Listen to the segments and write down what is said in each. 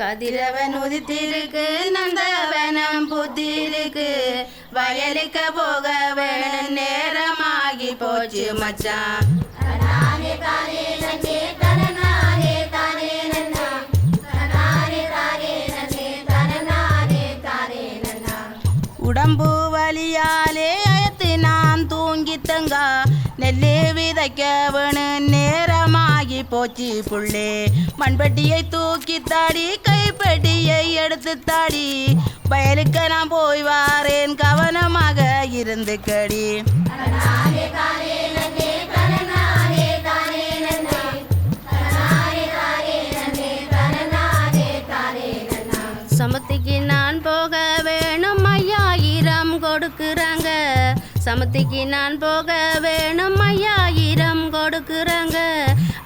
கதிரவன் உதித்திருக்கு நந்தவனம் புத்திருக்கு. வயலுக்கு போக வேணும் நேரமாகி போச்சு மச்சான் உடம்பு வலியாலே அயத்து நான் தூங்கித்தங்கா. நெல்லு விதைக்க வேணும் நேரமாகி போச்சு புள்ளே. மண்பட்டியை தூக்கி தாடி கைப்பட்டியை எடுத்து தாடி. வயலுக்கு நான் போய் வாரேன் கவனமாக இருந்து கடி. சமத்திக்கு நான் போக வேணும் ஐயாயிரம் கொடுக்குறாங்க. சமத்திக்கு நான் போக வேணும் ஐயாயிரம் கொடுக்குறாங்க.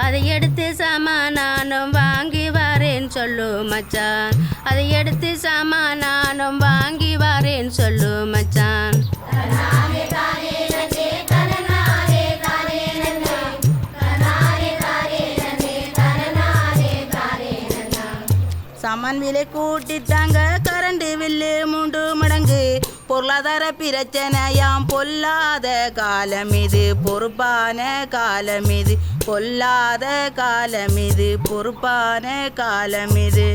அதை எடுத்து சாமானானும் வாங்கி வரேன் சொல்லு மச்சான். அதை எடுத்து சாமானானும் வாங்கி வரேன் சொல்லு மச்சான். சாமான் விலை கூட்டிட்டாங்க கரண்ட் வில்லு மூன்று மடங்கு. பொருளாதார பிரச்சனையாம் பொல்லாத காலம் இது பொறுப்பான காலம் இது. பொல்லாத காலம் இது பொறுப்பான காலம் இது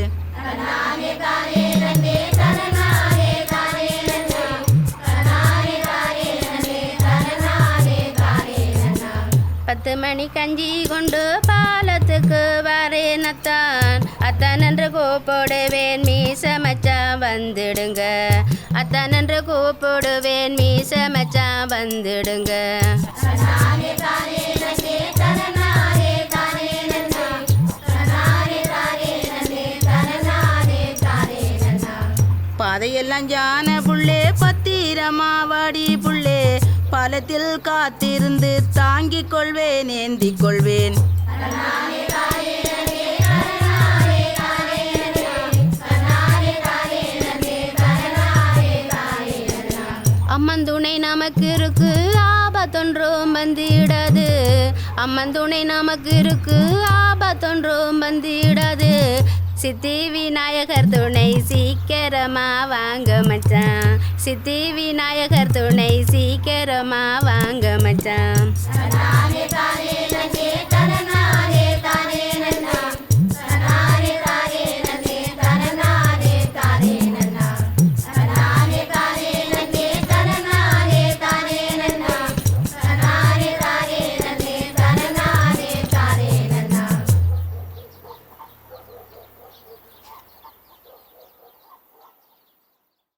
பத்து மணி கஞ்சி கொண்டு பாலத்துக்கு வரேனத்தான் அத்தான். என்று கூப்பிடுவேன் மீச மச்சான் வந்துடுங்க. அத்தான் என்று கூப்பிடுவேன் மீச மச்சான் வந்துடுங்க. அதையெல்லாம் ஜான புள்ளே பத்திரமா வாடி புள்ளே. பலத்தில் காத்திருந்து தாங்கிக் கொள்வேன் ஏந்திக் கொள்வேன். அம்மன் துணை நமக்கு இருக்கு ஆபத்தொன்றும் வந்திடாது. அம்மன் துணை நமக்கு இருக்கு ஆபத்தொன்றும் வந்திடாது. சித்தி விநாயகர் துணை சீக்கிரமா வாங்க மச்சான். சித்தி விநாயகர் துணை சீக்கிரமா வாங்க மச்சான்.